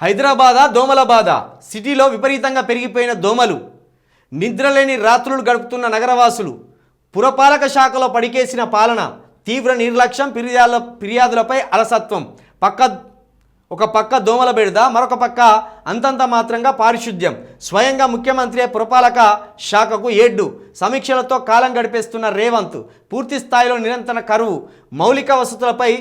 హైదరాబాదా దోమల బాధ సిటీలో విపరీతంగా పెరిగిపోయిన దోమలు నిద్రలేని రాత్రులు గడుపుతున్న నగరవాసులు పురపాలక శాఖలో పడికేసిన పాలన తీవ్ర నిర్లక్ష్యం ఫిర్యాదుల ఫిర్యాదులపై అలసత్వం. పక్క ఒక పక్క దోమల బెడద మరొక పక్క అంతంత మాత్రంగా పారిశుద్ధ్యం. స్వయంగా ముఖ్యమంత్రి పురపాలక శాఖకు ఏడ్డు. సమీక్షలతో కాలం గడిపేస్తున్న రేవంత్ పూర్తి స్థాయిలో నిరంతర కరువు మౌలిక వసతులపై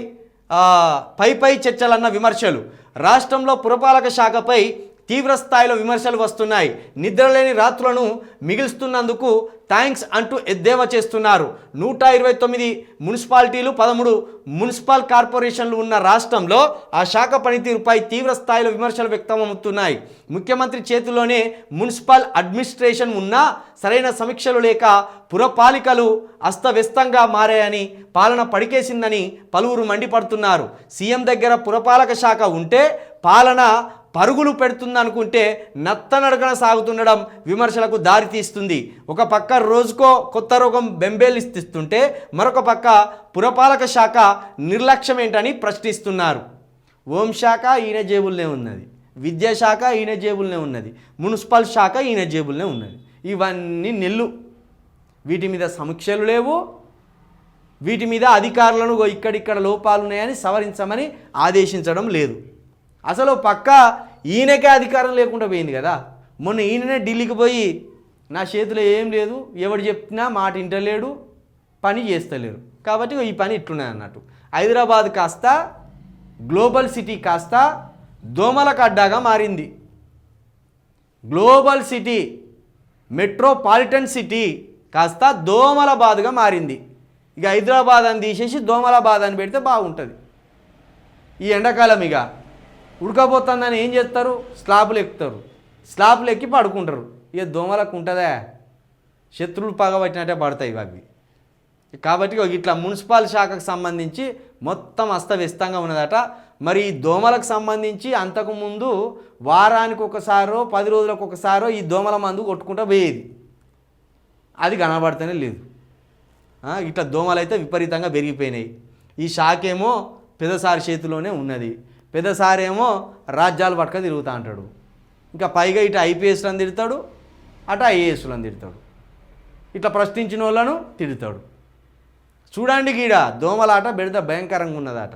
పై పై చర్చలన్న విమర్శలు. రాష్ట్రంలో పురపాలక శాఖపై తీవ్ర స్థాయిలో విమర్శలు వస్తున్నాయి. నిద్రలేని రాత్రులను మిగిల్స్తున్నందుకు థ్యాంక్స్ అంటూ ఎద్దేవా చేస్తున్నారు. నూట ఇరవై తొమ్మిది మున్సిపాలిటీలు పదమూడు మున్సిపల్ కార్పొరేషన్లు ఉన్న రాష్ట్రంలో ఆ శాఖ పనితీరుపై తీవ్ర స్థాయిలో విమర్శలు వ్యక్తమవుతున్నాయి. ముఖ్యమంత్రి చేతిలోనే మున్సిపల్ అడ్మినిస్ట్రేషన్ ఉన్నా సరైన సమీక్షలు లేక పురపాలికలు అస్తవ్యస్తంగా మారాయని పాలన పడికేసిందని పలువురు మండిపడుతున్నారు. సీఎం దగ్గర పురపాలక శాఖ ఉంటే పాలన పరుగులు పెడుతుందనుకుంటే నత్తనడకన సాగుతుండడం విమర్శలకు దారితీస్తుంది ఒక పక్క రోజుకో కొత్త రోగం బెంబేలిస్తుంటే మరొక పక్క పురపాలక శాఖ నిర్లక్ష్యం ఏంటని ప్రశ్నిస్తున్నారు హోంశాఖ ఈయన జేబుల్నే ఉన్నది. విద్యాశాఖ ఈయన జేబుల్నే ఉన్నది. మున్సిపల్ శాఖ ఈయన జేబుల్నే ఉన్నది. ఇవన్నీ నెల్లు. వీటి మీద సమీక్షలు లేవు. వీటి మీద అధికారులను ఇక్కడిక్కడ లోపాలు ఉన్నాయని సవరించమని ఆదేశించడం లేదు. అసలు పక్క ఈయనకే అధికారం లేకుండా పోయింది కదా. మొన్న ఈయననే ఢిల్లీకి పోయి నా చేతిలో ఏం లేదు ఎవడు చెప్పినా మాట ఇంటలేడు పని చేస్తలేరు కాబట్టి ఈ పని ఇట్లున్నాయి అన్నట్టు. హైదరాబాద్ కాస్త గ్లోబల్ సిటీ కాస్త దోమల కడ్డాగా మారింది. గ్లోబల్ సిటీ మెట్రోపాలిటన్ సిటీ కాస్త దోమల బాధగా మారింది. ఇక హైదరాబాద్ అని తీసేసి దోమల బాధ అని పెడితే బాగుంటుంది. ఈ ఎండాకాలం ఇక ఉడకపోతుందని ఏం చేస్తారు? స్లాబ్లు ఎక్కుతారు. స్లాబ్లు ఎక్కి పడుకుంటారు. ఇక దోమలకు ఉంటుందా? శత్రువులు పగబట్టినట్టే పడతాయి అవి. కాబట్టి ఇట్లా మున్సిపల్ శాఖకు సంబంధించి మొత్తం అస్తవ్యస్తంగా ఉన్నదట. మరి ఈ దోమలకు సంబంధించి అంతకుముందు వారానికి ఒకసారో పది రోజులకు ఒకసారో ఈ దోమల మందు కొట్టుకుంటూ పోయేది. అది కనబడితేనే లేదు. ఇట్లా దోమలు అయితే విపరీతంగా పెరిగిపోయినాయి. ఈ శాఖ ఏమో పెద్దసారి చేతిలోనే ఉన్నది. పెద్దసారేమో రాజ్యాలు పట్టుకొని తిరుగుతూ అంటాడు. ఇంకా పైగా ఇటు ఐపీఎస్లను తిడతాడు అటు ఐఏఎస్లను తిడతాడు. ఇట్లా ప్రశ్నించిన వాళ్ళను తిడతాడు. చూడండి గీడ దోమలాట బెడద భయంకరంగా ఉన్నదట.